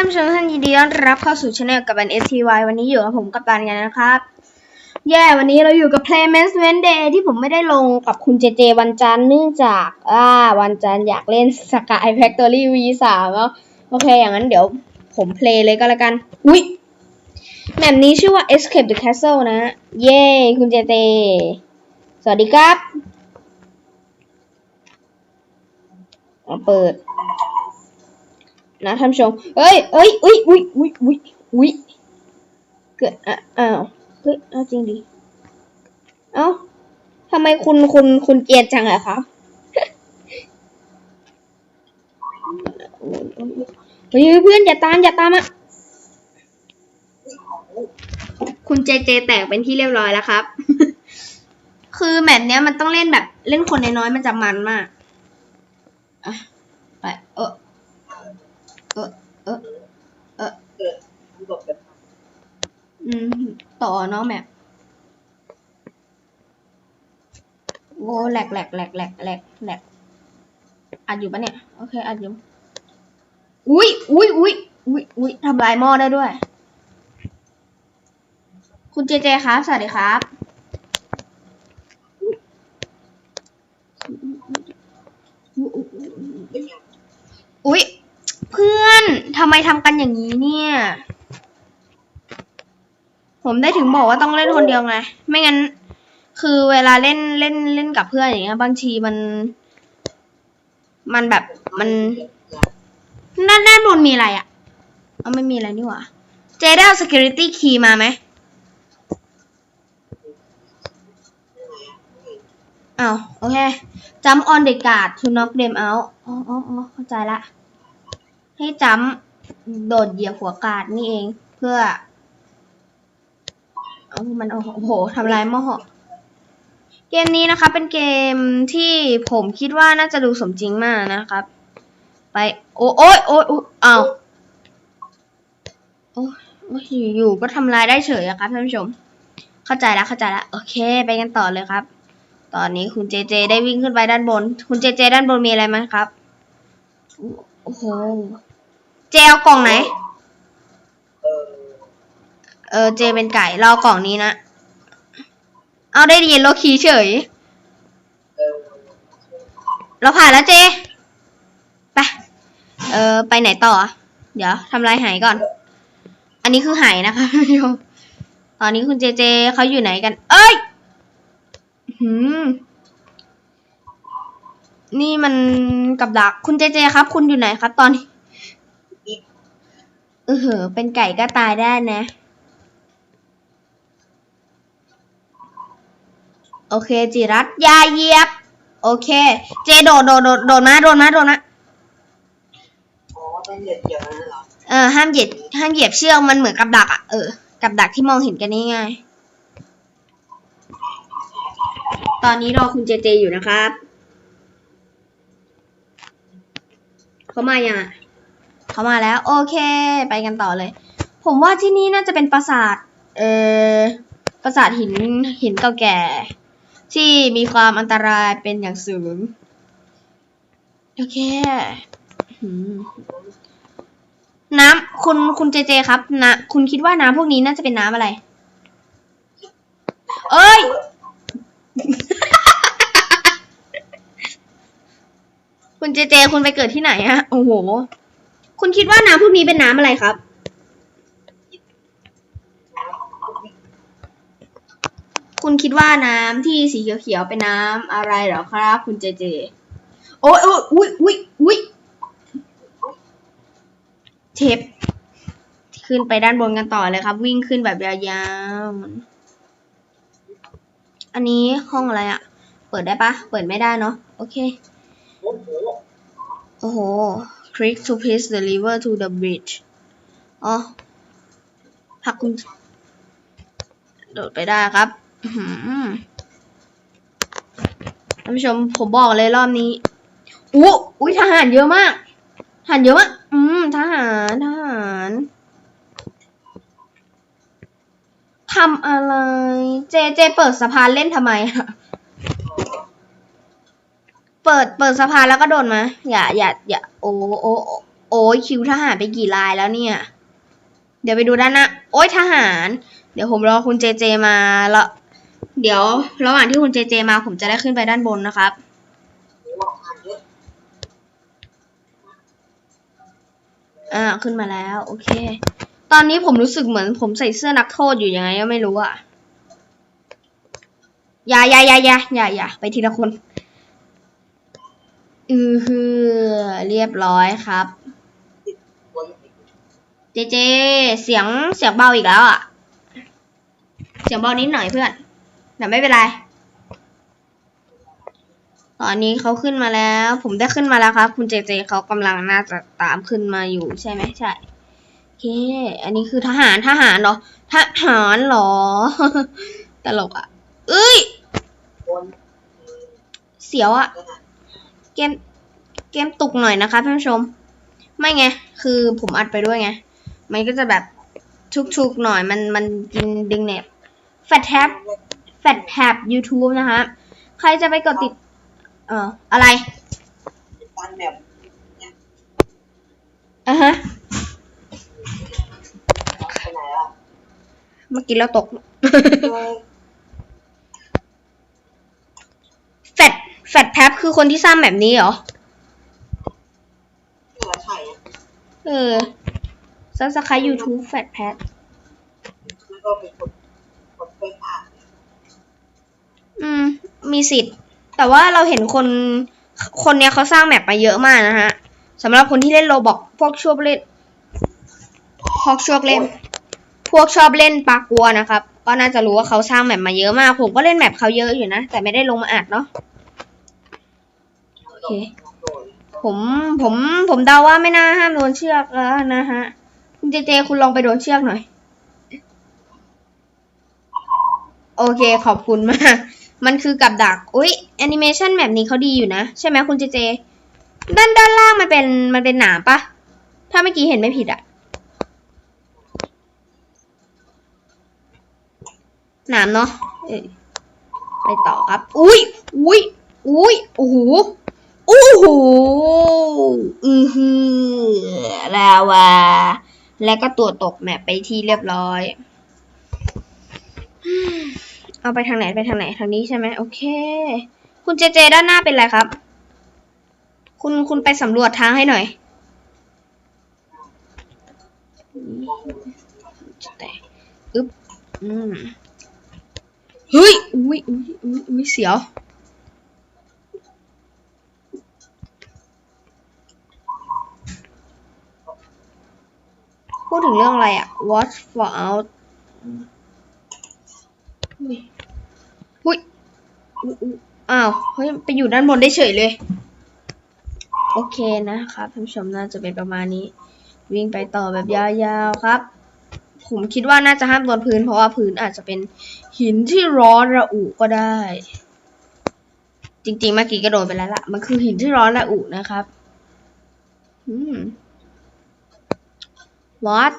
ท่านผู้ชมท่านยินดีต้อนรับเข้าสู่ช anel กับ n STY วันนี้อยู่กับผมกับตันกันนะครับ แย่วันนี้เราอยู่กับ Playment Day ที่ผมไม่ได้ลงกับคุณเจเจวันจันทร์เนื่องจากอ่าวันจันทร์อยากเล่น Sky Factory V3 แล้วโอเค อย่างนั้นเดี๋ยวผมเพลย์เลยก็แล้วกัน อุ๊ยแมปนี้ชื่อว่า Escape the Castle นะ เย้คุณเจเจ สวัสดีครับเอาเปิด นะท่านผู้ชมเอ้ยเอ้ยอุ้ยอุ้ยอุ้ยอุ้ยอุ้ยเกิดอะอ้าวเฮ้ยเอาจริงดิ เอ้าทำไมคุณคุณคุณเกลียดจังอะครับเฮ้ยเพื่อนอย่าตามอย่าตามอะคุณเจเจแตกเป็นที่เรียบร้อยแล้วครับ คือแมตช์เนี้ยมันต้องเล่นแบบ เล่นคนน้อยๆมันจะมันมาก อะ ไป เออ เออเออเอออืม ต่อเนาะแมปโอ้แหลกแหลกแหลกแหลกแหลกแหลกอัดอยู่ปะเนี่ย โอเค อัดอยู่ อุ้ยอุ้ยอุ้ยอุ้ยอุ้ยทำลายหม้อได้ด้วย คุณเจเจครับ สวัสดีครับ อุ้ย เพื่อนทำไมทำกันอย่างนี้เนี่ย ผมได้ถึงบอกว่าต้องเล่นคนเดียวไง ไม่งั้น คือเวลาเล่นเล่นเล่นกับเพื่อนอย่างเงี้ย บางทีมัน มันแบบมันด้านด้านบนมีอะไรอะ่ะเอาไม่มีอะไรนี่หว่าเจได้เอา security key มาไหมอ้าวโอเค jump on the guard to knock them out อ๋ออ๋ออ๋อเข้าใจละ ให้จำ โดดเหยียบหัวกาดนี่เองเพื่ออมันโอ้โหทำลายหม้อเกมนี้นะคะเป็นเกมที่ผมคิดว่าน่าจะดูสมจริงมากนะครับ ไป โอ้โอ้ยโอ้ยอ้าวโอ้ยอยู่ก็ทำลายได้เฉยอะครับท่านผู้ชม เข้าใจแล้วเข้าใจแล้วโอเค ไปกันต่อเลยครับ ตอนนี้คุณเจเจได้วิ่งขึ้นไปด้านบน คุณเจเจด้านบนมีอะไรไหมครับ โอ้โห เจเอากล่องไหนเออ เจเป็นไก่ เราเอากล่องนี้นะ เอาได้ยินโลคีเฉยเราผ่านแล้วเจ ไป เออ ไปไหนต่อ เดี๋ยวทำลายไหายก่อน อันนี้คือไหายนะคะท่านผู้ชมตอนนี้คุณเจเจเขาอยู่ไหนกัน เอ้ยหืมนี่มันกับดัก คุณเจเจครับ คุณอยู่ไหนครับ ตอนนี้เออเหอะเป็นไก่ก็ตายได้นะ โอเค จิรัตอยาเหยียบ โอเค เจโดดโดดโดดโดดมาโดดมาโดดมาอ๋อต้องเหยียดเกี่ยวนั่นเหรอเออห้ามเหยียบห้ามเหยียบเชือกมันเหมือนกับดักอะเออกับดักที่มองเห็นกันนี่ไงตอนนี้รอคุณเจเจอยู่นะครับเขามายังอะ เขามาแล้ว โอเค ไปกันต่อเลย ผมว่าที่นี่น่าจะเป็นปราสาท เออปราสาทหินหินเก่าแก่ ที่มีความอันตรายเป็นอย่างสูง โอเคน้ำคุณคุณเจเจครับนะคุณคิดว่าน้ำพวกนี้น่าจะเป็นน้ำอะไร เอ้ย คุณเจเจคุณไปเกิดที่ไหนฮะโอ้โห คุณคิดว่าน้ำพวกนี้เป็นน้ำอะไรครับ คุณคิดว่าน้ำที่สีเขียวๆเป็นน้ำอะไรเหรอครับ คุณเจเจ โอ้ยโอ้ยอุ้ยอุ้ยอุ้ยเทปขึ้นไปด้านบนกันต่อเลยครับ วิ่งขึ้นแบบยาวๆ อันนี้ห้องอะไรอะเปิดได้ปะ เปิดไม่ได้เนาะ โอเค โอ้โห click to place the lever to the bridge อ๋อผลักคุณโดดไปได้ครับท่านผู้ชมผมบอกเลยรอบนี้อู้อุ้ยทหารเยอะมากทหารเยอะมาก อืมทหารทหารทำอะไร เจเจเปิดสะพานเล่นทำไมอะ ปิดเปิดสะพานแล้วก็โดดมาอย่าอย่าอย่าโอ้โอ้โอ้ยคิวทหารไปกี่ลายแล้วเนี่ย เดี๋ยวไปดูด้านหน้าโอ้ยทหาร เดี๋ยวผมรอคุณเจเจมาแล้วเดี๋ยวระหว่างที่คุณเจเจมาผมจะได้ขึ้นไปด้านบนนะครับ อ่าอ่านเยอะอ่าขึ้นมาแล้ว โอเค ตอนนี้ผมรู้สึกเหมือนผมใส่เสื้อนักโทษอยู่ยังไงก็ไม่รู้อะอย่าอย่าอย่าอย่าอย่าอย่าไปทีละคน อือฮือ เรียบร้อยครับ เจเจ เสียงเสียงเบาอีกแล้วอะ เสียงเบานิดหน่อยเพื่อนแต่ไม่เป็นไร ตอนนี้เขาขึ้นมาแล้ว ผมได้ขึ้นมาแล้วครับ คุณเจเจเขากำลังน่าจะตามขึ้นมาอยู่ใช่ไหมใช่โอเค อันนี้คือทหารทหารเหรอ ทหารเหรอ ตลกอะ เอ้ย เสียวอะ เกมเกมตุกหน่อยนะคะท่านผู้ชม ไม่ไง คือผมอัดไปด้วยไง มันก็จะแบบชุกๆหน่อยมันมันกินดึงเน็ตแฟตแท็บแฟตแท็บ YouTube นะคะ ใครจะไปกดติด เอ่อ อะไรตันแบบอะฮะไปไหนล่ะเมื่อกี้เราตก เออ แฟต แฟตแท็บคือคนที่สร้างแบบนี้เหรอเสือไข่อะเออซับสไครต์ YouTube แฟตแพทแล้วก็เป็นคนคนไปผ่านอืม มีสิทธิ์ แต่ว่าเราเห็นคน คนเนี้ยเขาสร้างแมปมาเยอะมากนะฮะสำหรับคนที่เล่นโลบอกพวกชอบเล่นพวกชอบเล่น พวกชอบเล่นปากกัวนะครับ ก็น่าจะรู้ว่าเขาสร้างแมปมาเยอะมาก ผมก็เล่นแมปเขาเยอะอยู่นะ แต่ไม่ได้ลงมาอัดเนาะโอ เคผมผมผมเดาว่าไม่น่าห้ามโดนเชือกแล้วนะฮะคุณเจเจคุณลองไปโดนเชือกหน่อย โอเคขอบคุณมาก มันคือกับดักอุ้ยแอนิเมชันแบบนี้เขาดีอยู่นะ ใช่ไหมคุณเจเจ ด้านด้านล่างมันเป็นมันเป็นหนามปะถ้าเมื่อกี้เห็นไม่ผิดอะหนามเนาะไปต่อครับ อุ้ยอุ้ยอุ้ยโอ้โห อ้โหอือฮือลาวา และก็ตัวตกแมปไปที่เรียบร้อย เอาไปทางไหนไปทางไหนทางนี้ใช่ไหมโอเค คุณเจเจด้านหน้าเป็นไรครับ คุณคุณไปสำรวจทางให้หน่อยแตกอึ๊บอืมเฮ้ยอุ้ยอุ้ยอุ้ยอุ้ยเสียว พูดถึงเรื่องอะไรอะ watch for out อุ้ยอุ้ยอุ๊ยอุ๊ยอ้าว เฮ้ย ไปอยู่ด้านบนได้เฉยเลย โอเคนะครับท่านผู้ชมน่าจะเป็นประมาณนี้ วิ่งไปต่อแบบยาวๆครับ ผมคิดว่าน่าจะห้ามโดนพื้น เพราะว่าพื้นอาจจะเป็นหินที่ร้อนระอุก็ได้ จริงๆเมื่อกี้ก็โดนไปแล้วล่ะ มันคือหินที่ร้อนระอุนะครับ อืม what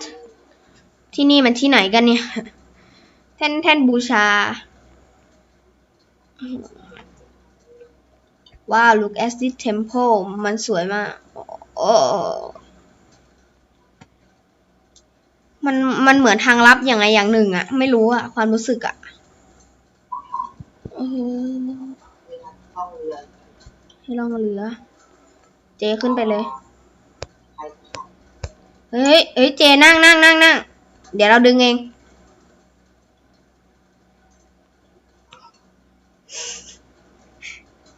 ที่นี่มันที่ไหนกันเนี่ย แท่นแท่นบูชา ว้าว look at this temple มันสวยมาก โอ้ มัน มันเหมือนทางลับอย่างไงอย่างหนึ่งอะไม่รู้อะความรู้สึกอะให้ลองเรือ เจขึ้นไปเลย เฮ้ยเฮ้ยเจนั่งนั่งนั่งนั่งเดี๋ยวเราดึงเอง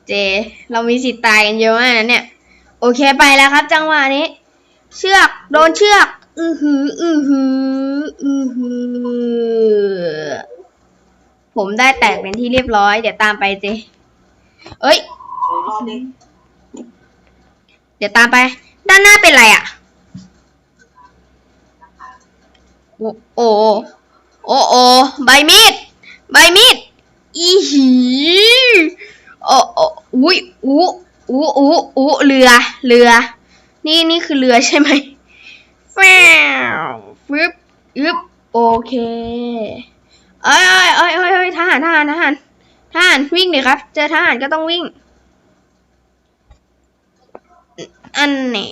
เจ เรามีสิทธิ์ตายกันเยอะมากนะเนี่ย โอเคไปแล้วครับ จังหวะนี้ เชือกโดนเชือกอือหืออือหืออือหือผมได้แตกเป็นที่เรียบร้อย เดี๋ยวตามไปเจ เอ้ยมีรอบนี้เดี๋ยวตามไป ด้านหน้าเป็นอะไรอะ่ะ โอ้โอ้โอ้ใบมีด ใบมีด อีหีโอ้โอ้อุ้ยอู้อู้อู้อู้เรือ เรือ นี่นี่คือเรือใช่ไหมแฟวฟึบอึบโอเคเอ้ยเอ้ยเอ้ยเอ้ยเอ้ยทหารทหารทหารทหารวิ่งเลยครับ เจอทหารก็ต้องวิ่ง อันนี้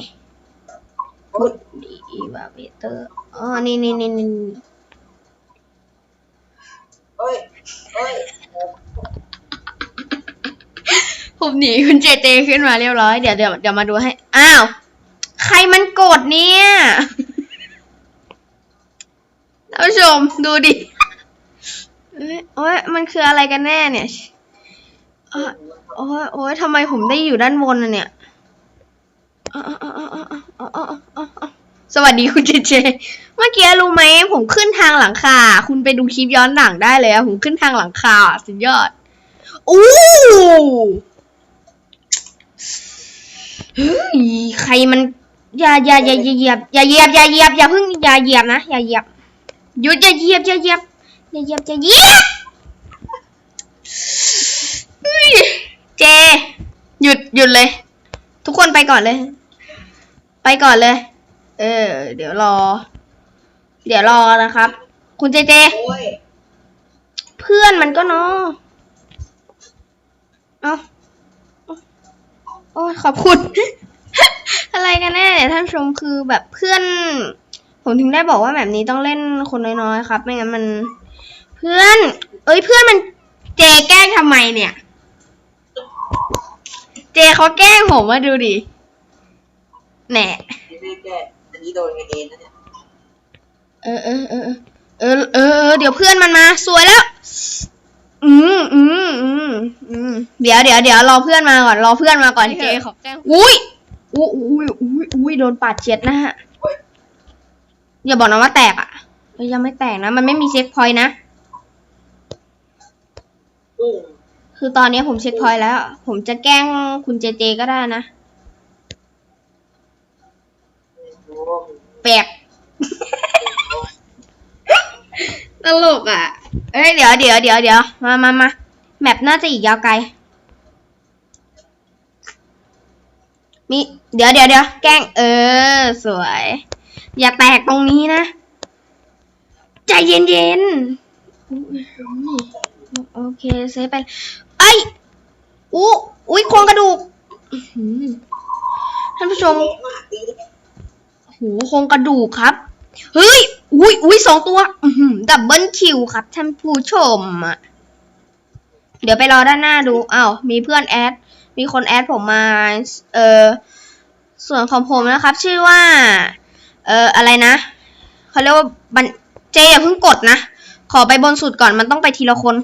พุดดีบาเบเตอร์อ๋อนี่นี่นี่นี่เฮ้ยเฮ้ยผมหนีคุณเจเจขึ้นมาเรียบร้อย เดี๋ยวเดี๋ยวเดี๋ยวมาดูให้ อ้าว ใครมันโกรธเนี่ยท่านผู้ชมดูดิโอ้ยมันคืออะไรกันแน่เนี่ย โอ้ยโอ้ยทำไมผมได้อยู่ด้านบนอะเนี่ยอ๋ออ๋ออ๋ออ๋อ สวัสดีคุณเจเจ เมื่อกี้รู้ไหมผมขึ้นทางหลังคา คุณไปดูคลิปย้อนหลังได้เลยอะผมขึ้นทางหลังคาสุดยอด อู้ยใครมันอย่าอย่าอย่าอย่าเหยียบอย่าเหยียบอย่าเหยียบอย่าเพิ่งอย่าเหยียบนะอย่าเหยียบหยุดอย่าเหยียบอย่าเหยียบอย่าเหยียบอย่าเหยียบเจ หยุดหยุดเลย ทุกคนไปก่อนเลย ไปก่อนเลย เออ เดี๋ยวรอ เดี๋ยวรอนะครับ คุณเจเจ โอ้ยเพื่อนมันก็เนาะเอาเอาโอ้ยขอบคุณ อะไรกันแน่เนี่ยท่านผู้ชมคือแบบเพื่อน ผมถึงได้บอกว่าแบบนี้ต้องเล่นคนน้อยๆครับ ไม่งั้นมัน เพื่อน เอ้ยเพื่อนมันเจแกล้งทำไมเนี่ย เจเขาแกล้งผมมาดูดิแหน่ ไม่ได้แก้อั นนี้โดนกันเองนะเนี่ยเออเออเออเออเออเออเดี๋ยวเพื่อนมันมาสวยแล้ว อืมอืมอืมอืมเดี๋ยวเดี๋ยวเดี๋ยวรอเพื่อนมาก่อนรอเพื่อนมาก่อนเจขอบแจ้งอุ้ยอุ้ยอุ้ยอุ้ยอุ้ยโดนปาดเช็ดนะฮะโอ้ยอย่าบอกนะว่าแตกอะเอ้ยยังไม่แตกนะ มันไม่มีเช็คพอยต์นะปุ้งคือตอนนี้ผมเช็คพอยต์แล้ว ผมจะแกล้งคุณเจเจก็ได้นะ โอ้ย แปลกตลกอะ เอ้ยเดี๋ยวเดี๋ยวเดี๋ยวเดี๋ยวมามามาแมปน่าจะอีกยาวไกล มี เดี๋ยวเดี๋ยวเดี๋ยวแกล้ง เออ สวย อย่าแตกตรงนี้นะ ใจเย็นเย็นๆอุ๊ยโอเคเซฟไป ไอ้ยอู้อุ้ยโครงกระดูกอื้อหือท่านผู้ชม หูโครงกระดูกครับ เฮ้ย อุ้ยอุ้ยสองตัวดับเบิลคิวครับท่านผู้ชมอะเดี๋ยวไปรอด้านหน้าดูอ้าวมีเพื่อนแอด มีคนแอดผมมา เออส่วนของผมนะครับ ชื่อว่า เอออะไรนะเขาเรียกว่าบันเจอย่าเพิ่งกดนะ ขอไปบนสุดก่อนมันต้องไปทีละคน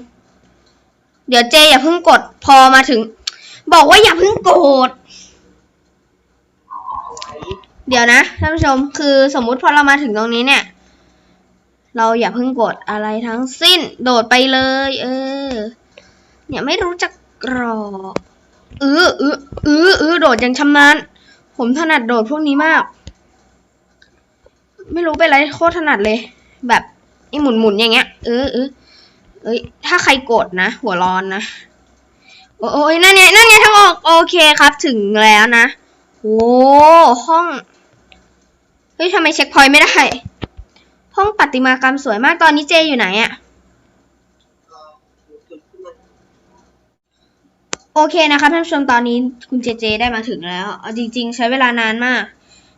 เดี๋ยวเจอย่าเพิ่งกด พอมาถึง บอกว่าอย่าเพิ่งกด เดี๋ยวนะท่านผู้ชมคือสมมุติพอเรามาถึงตรงนี้เนี่ย เราอย่าเพิ่งกดอะไรทั้งสิ้น โดดไปเลย เออ เนี่ยไม่รู้จักกรอกเออเออเออเออโดดอย่างชำนาญผมถนัดโดดพวกนี้มาก ไม่รู้เป็นไรโคตรถนัดเลย แบบไอ้หมุนหมุนอย่างเงี้ยเออเออเอ้ยถ้าใครกดนะ หัวร้อนนะโอ้ยนั่นไงนั่นไงทางออกโอเคครับถึงแล้วนะโอ้ห้อง เฮ้ยทำไมเช็คพอยต์ไม่ได้ห้องประติมากรรมสวยมากตอนนี้เจอยู่ไหนอะโอเคนะครับท่านผู้ชมตอนนี้คุณเจเจได้มาถึงแล้วเอาจริง ๆ ใช้เวลานานมาก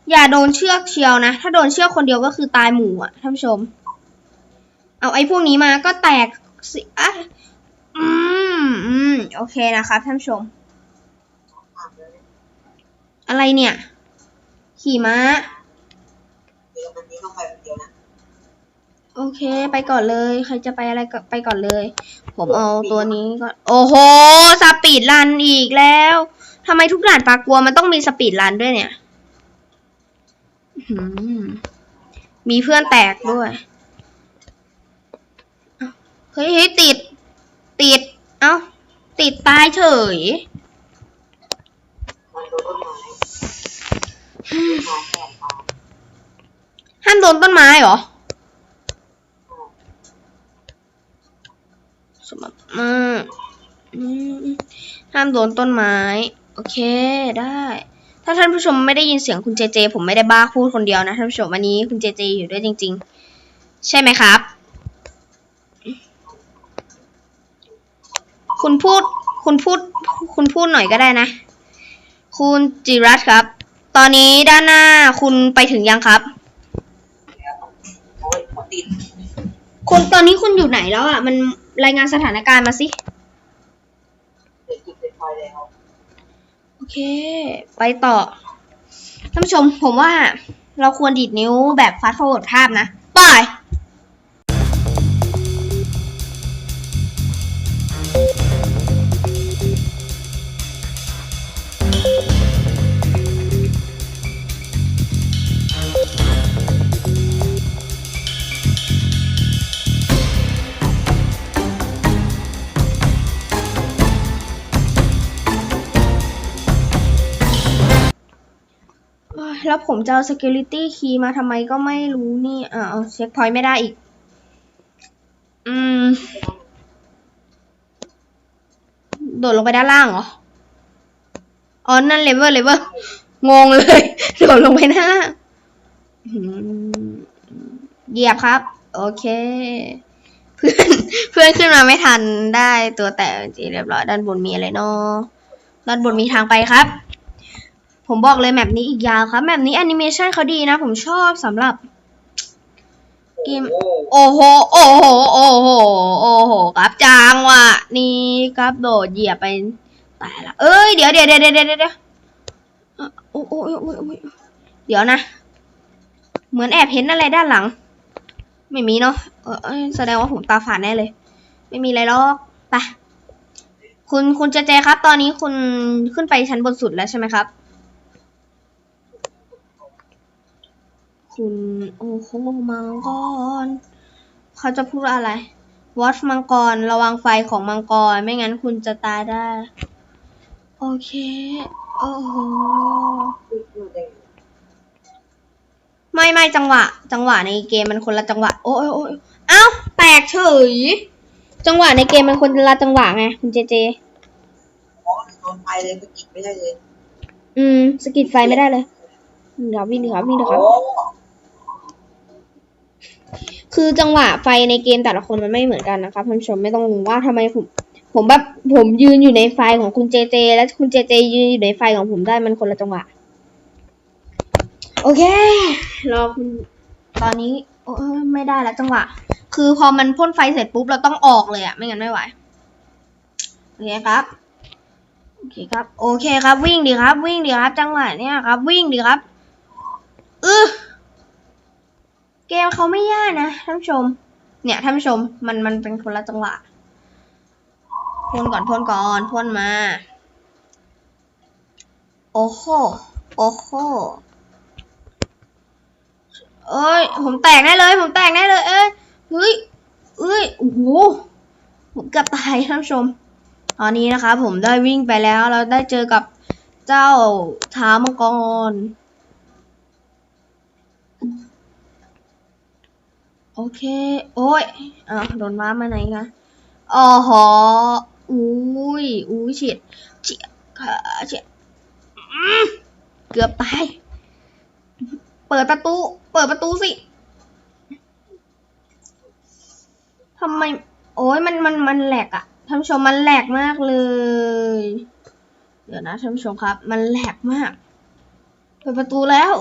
อย่าโดนเชือกเชียวนะ ถ้าโดนเชือกคนเดียวก็คือตายหมู่อะท่านผู้ชม เอาไอ้พวกนี้มาก็แตกสิอะอืมอืมโอเคนะครับท่านผู้ชม อะไรเนี่ย ขี่ม้า ดี๋ยวมันนี้ต้องไปคนเดียวนะโอเค ไปก่อนเลย ใครจะไปอะไรก็ไปก่อนเลย ผมเอาตัวนี้ก่อนโอ้โหสปีดรันอีกแล้วทำไมทุกด่านปลากลัวมันต้องมีสปีดรันด้วยเนี่ยอื้อหือมีเพื่อนแตกด้วยเอ้าเฮ้ยเฮ้ยติด ติด เอ้า ติดตายเฉยมันโดนต้นไม้ โดนต้นไม้เหรอสมบมากอืมห้ามโดนต้นไม้ โอเคได้ ถ้าท่านผู้ชมไม่ได้ยินเสียงคุณเจเจ ผมไม่ได้บ้าพูดคนเดียวนะท่านผู้ชมวันนี้คุณเจเจอยู่ด้วยจริง ๆ ใช่ไหมครับ คุณพูดคุณพูดคุณพูดหน่อยก็ได้นะ คุณจิรัตครับ ตอนนี้ด้านหน้าคุณไปถึงยังครับ โอ้ยหัวติด คุณตอนนี้คุณอยู่ไหนแล้วอะ มันรายงานสถานการณ์มาสิเด็กจุดเป็นไฟแล้วโอเค ไปต่อ ท่านผู้ชมผมว่าเราควรดีดนิ้วแบบฟาสต์ฟอร์เวิร์ดภาพนะ ไป แล้วผมจะเอา security key มาทำไมก็ไม่รู้นี่อ่าเอาเช็คพอยต์ไม่ได้อีก อืม โดดลงไปด้านล่างเหรอ อ๋อ นั่นเลเวอร์เลเวอร์งงเลย โดดลงไปหน้าเหยียบครับ โอเค เพื่อนเพื่อนขึ้นมาไม่ทันได้ตัวแตกจริงเรียบร้อยด้านบนมีอะไรเนาะด้านบนมีทางไปครับ ผมบอกเลยแมปนี้อีกยาวครับแมปนี้แอนิเมชันเขาดีนะ ผมชอบสำหรับเกมโอ้โห โอ้โห โอ้โห โอ้โหครับจางว่ะ นี่ครับโดดเหยียบไปตายละเอ้ย เดี๋ยวเดี๋ยวเดี๋ยวเดี๋ยวเดี๋ยวเดี๋ยวอะโอ้โอ้โอ้โอ้โอ้เดี๋ยวนะ เหมือนแอบเห็นอะไรด้านหลัง ไม่มีเนาะเออแสดงว่าผมตาฝาดแน่เลย ไม่มีอะไรหรอกไปคุณคุณเจเจครับ ตอนนี้คุณขึ้นไปชั้นบนสุดแล้วใช่ไหมครับ คุณโอ้โหมังกร เขาจะพูดอะไรวอชมังกร ระวังไฟของมังกร ไม่งั้นคุณจะตายได้ โอเค โอ้โหดูเด็กไม่ไม่จังหวะ จังหวะในเกมมันคนละจังหวะ โอ้ยโอ้ยเอ้า แตกเฉย จังหวะในเกมมันคนละจังหวะไงคุณเจเจโอ้ยโดนไฟเลยสะกิดไม่ได้เลย อืม สกิดไฟไม่ได้เลยเดี๋ยววิ่งดีครับวิ่งดีครับโอ้ คือจังหวะไฟในเกมแต่ละคนมันไม่เหมือนกันนะครับท่านผู้ชมไม่ต้องงงว่าทำไมผมผมแบบผมยืนอยู่ในไฟของคุณเจเจ และคุณเจเจยืนอยู่ในไฟของผมได้มันคนละจังหวะ โอเครอคุณตอนนี้โอ้ไม่ได้แล้วจังหวะ คือพอมันพ่นไฟเสร็จปุ๊บเราต้องออกเลยอะไม่งั้นไม่ไหวโอเคครับโอเคครับ โอเคครับ วิ่งดีครับ วิ่งดีครับ จังหวะเนี้ยครับ วิ่งดีครับอือ เกมเขาไม่ยากนะท่านผู้ชม เนี่ยท่านผู้ชมมันมันเป็นคนละจังหวะพ่นก่อนพ่นก่อนพ่นมา โอ้โหโอ้โหเอ้ย ผมแตกได้เลย ผมแตกได้เลย เอ้ย เฮ้ย เอ้ย โอ้โห ผมเกือบตายท่านผู้ชม ตอนนี้นะคะ ผมได้วิ่งไปแล้ว เราได้เจอกับเจ้าท้ามังกร โอเค โอ้ยอ่าวโดนว้ามาไหนคะอ๋อหออุ้ยอุ้ยเฉียดเฉียดขาเฉียดเกือบตาย เปิดประตู เปิดประตูสิทำไม โอ้ยมันมันมันแหลกอะท่านผู้ชมมันแหลกมากเลย เดี๋ยวนะท่านผู้ชมครับ มันแหลกมาก เปิดประตูแล้ว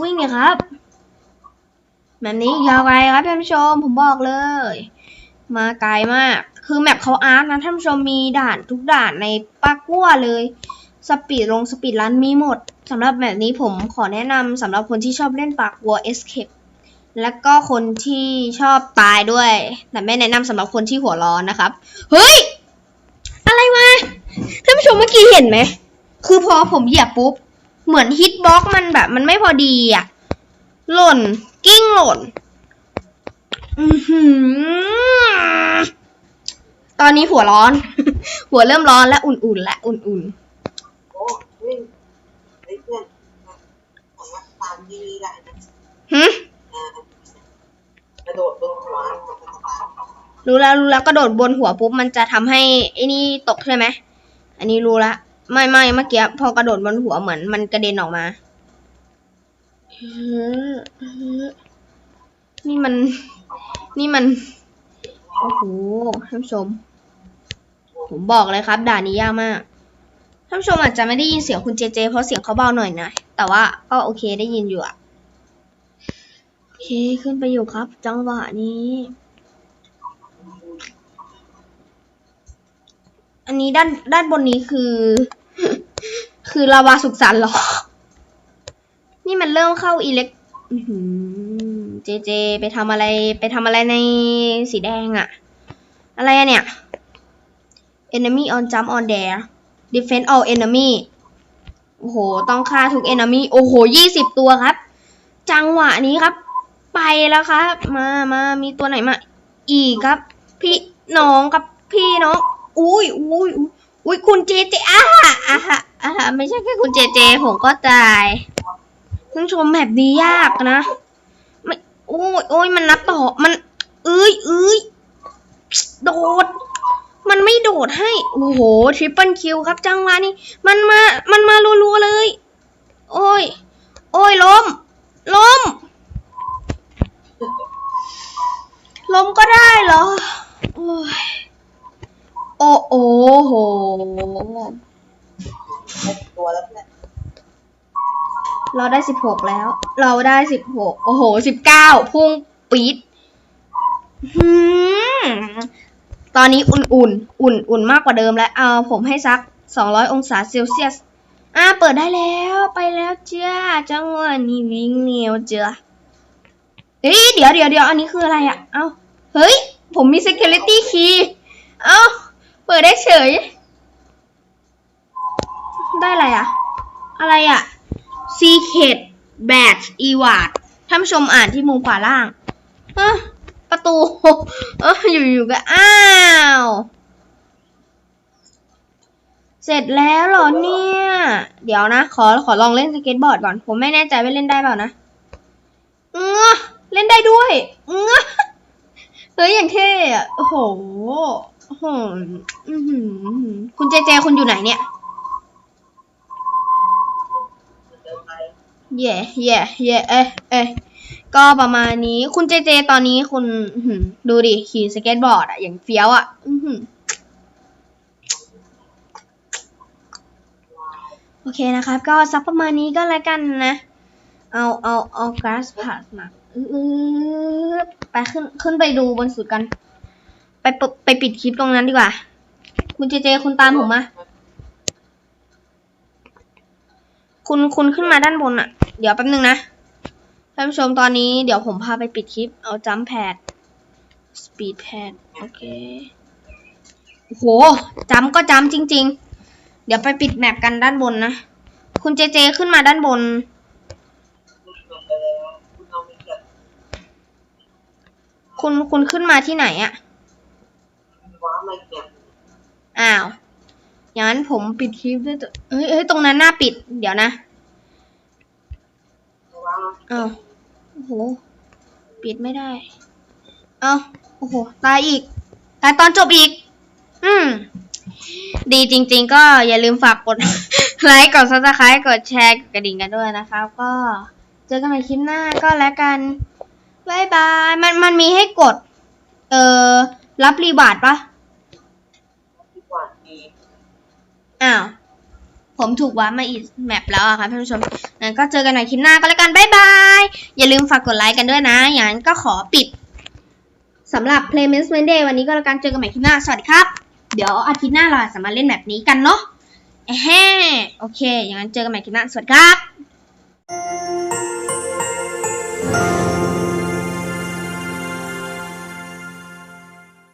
วิ่งเลยครับ แบบนี้ยาวไกลครับท่านผู้ชมผมบอกเลย มาไกลมาก คือแมปเขาอาร์ตนะท่านผู้ชมมีด่านทุกด่านในปากัวเลย สปีดลงสปีดรันมีหมดสำหรับแบบนี้ผมขอแนะนำสำหรับคนที่ชอบเล่นปากวัว Escape แล้วก็คนที่ชอบตายด้วย แต่ไม่แนะนำสำหรับคนที่หัวร้อนนะครับ เฮ้ย อะไรวะท่านผู้ชมเมื่อกี้เห็นไหม คือพอผมเหยียบปุ๊บ เหมือนฮิตบ็อกมันแบบ มันไม่พอดีอะ หล่น กิ้งหล่น อือหือ ตอนนี้หัวร้อน หัวเริ่มร้อนและอุ่นๆและอุ่นโอ้วิ่งเฮ้เพื่อนสามารถตามที่นี่ได้นะๆหึอ่ากระโดดลงหัวรู้แล้วรู้แล้วกระโดดบนหัวปุ๊บมันจะทำให้ไอ้นี่ตกใช่ไหม อันนี้รู้ละ ไม่ไม่เมื่อกี้พอกระโดดบนหัวเหมือนมันกระเด็นออกมา นี่มัน นี่มัน โอ้โห ท่านผู้ชม ผมบอกเลยครับ ด่านนี้ยากมาก ท่านผู้ชมอาจจะไม่ได้ยินเสียงคุณเจเจ เพราะเสียงเขาเบาหน่อยนะ แต่ว่าก็โอเคได้ยินอยู่อะโอเค ขึ้นไปอยู่ครับ จังหวะนี้ อันนี้ด้านด้านบนนี้คือ คือลาวาสุกสันเหรอ นี่มันเริ่มเข้าอิเล็กเจเจ ไปทำอะไรไปทำอะไรในสีแดงอะอะไรอะเนี่ย enemy on jump on there defend all enemy โอ้โห ต้องฆ่าทุก enemy โอ้โหยี่สิบตัวครับ จังหวะนี้ครับ ไปแล้วครับ มามามีตัวไหนมา อีกครับ พี่น้องกับพี่น้อง อุ้ยอุ้ยอุ๊ยอุ้ยคุณเจเจอะอะอะไม่ใช่แค่คุณเจเจ ผมก็ตาย ท่านผู้ชมแบบนี้ยากนะไม่โอ้ยโอ้ยมันนับต่อมัน เอ้ยเอ้ยโดด มันไม่โดดให้ โอ้โหทริปเปิลคิวครับ จังหวะนี้ มันมา มันมารัวๆเลย โอ้ย โอ้ยล้ม ล้ม ล้มก็ได้เหรอ โอ้ยโอ้โหตัวแล้วเพื่อน เราได้สิบหกแล้ว เราได้สิบหกโอ้โหสิบเก้าพุ่งปี๊ดหืมตอนนี้อุ่นอุ่นอุ่นอุ่นมากกว่าเดิมแล้วเอาผมให้สักสองร้อยองศาเซลเซียส อ่าเปิดได้แล้วไปแล้วจ้าจังหวะนี้วิ่งเหนียวเจ้าเฮ้ยเดี๋ยวเดี๋ยวเดี๋ยวอันนี้คืออะไรอะเอาเฮ้ย ผมมี security key เอาเปิดได้เฉย ได้อะไรอะอะไรอะ Secret Badge Eward ท่านผู้ชมอ่านที่มุมขวาล่าง เออประตู เอออยู่ๆก็อ้าว เสร็จแล้วเหรอเนี่ย เดี๋ยวนะ ขอขอลองเล่นสเก็ตบอร์ดก่อน ผมไม่แน่ใจว่าเล่นได้เปล่านะเออเล่นได้ด้วยเออเฮ้ยอย่างเท่อะโอ้โหโอ้โหคุณเจเจคุณอยู่ไหนเนี่ย เย่เย่เย่เอ๊ะเอ๊ะก็ประมาณนี้คุณเจเจตอนนี้คุณดูดิขี่สเก็ตบอร์ดอะอย่างเฟี้ยวอะอืโอเคนะครับ ก็สักประมาณนี้ก็แล้วกันนะ เอาเอาเอากราสผ่านมาไปขึ้นขึ้นไปดูบนสุดกัน ไปไปปิดคลิปตรงนั้นดีกว่า คุณเจเจคุณตามผมมาคุณคุณขึ้นมาด้านบนอะ เดี๋ยวแป๊บนึงนะท่านผู้ชมตอนนี้เดี๋ยวผมพาไปปิดคลิป เอาจัมแพดสปีดแพดโอเคโอ้โหจัมก็จัมจริง ๆ เดี๋ยวไปปิดแมปกันด้านบนนะ คุณเจเจขึ้นมาด้านบน คุณคุณขึ้นมาที่ไหนอะอ้าว อย่างนั้นผมปิดคลิปด้วยเฮ้ยเฮ้ยตรงนั้นหน่าปิด เดี๋ยวนะ อ้าวโอ้โหปิดไม่ได้ เอ้าโอ้โห ตายอีก ตายตอนจบอีก อืม ดีจริง ๆ ก็อย่าลืมฝากกดไลค์ กดซับสไครต์กดแชร์ กดกระดิ่งกันด้วยนะครับ ก็เจอกันใหม่คลิปหน้าก็แล้วกันบายบาย มันมันมีให้กด เอ่อ รับรีบาร์ดปะดีกว่าดีอ้าว ผมถูกวามาอีกแมปแล้วอะค่ะท่านผู้ชมงั้นก็เจอกันใหม่คลิปหน้าก็แล้วกันบ๊ายบาย อย่าลืมฝากกดไลค์กันด้วยนะ อย่างนั้นก็ขอปิดสำหรับ Playmates Wednesday วันนี้ก็แล้วกันเจอกันใหม่คลิปหน้า สวัสดีครับ เดี๋ยวอาทิตย์หน้าเราสามารถเล่นแบบนี้กันเนาะแอะแฮ่โอเค อย่างนั้นเจอกันใหม่คลิปหน้า สวัสดีครับ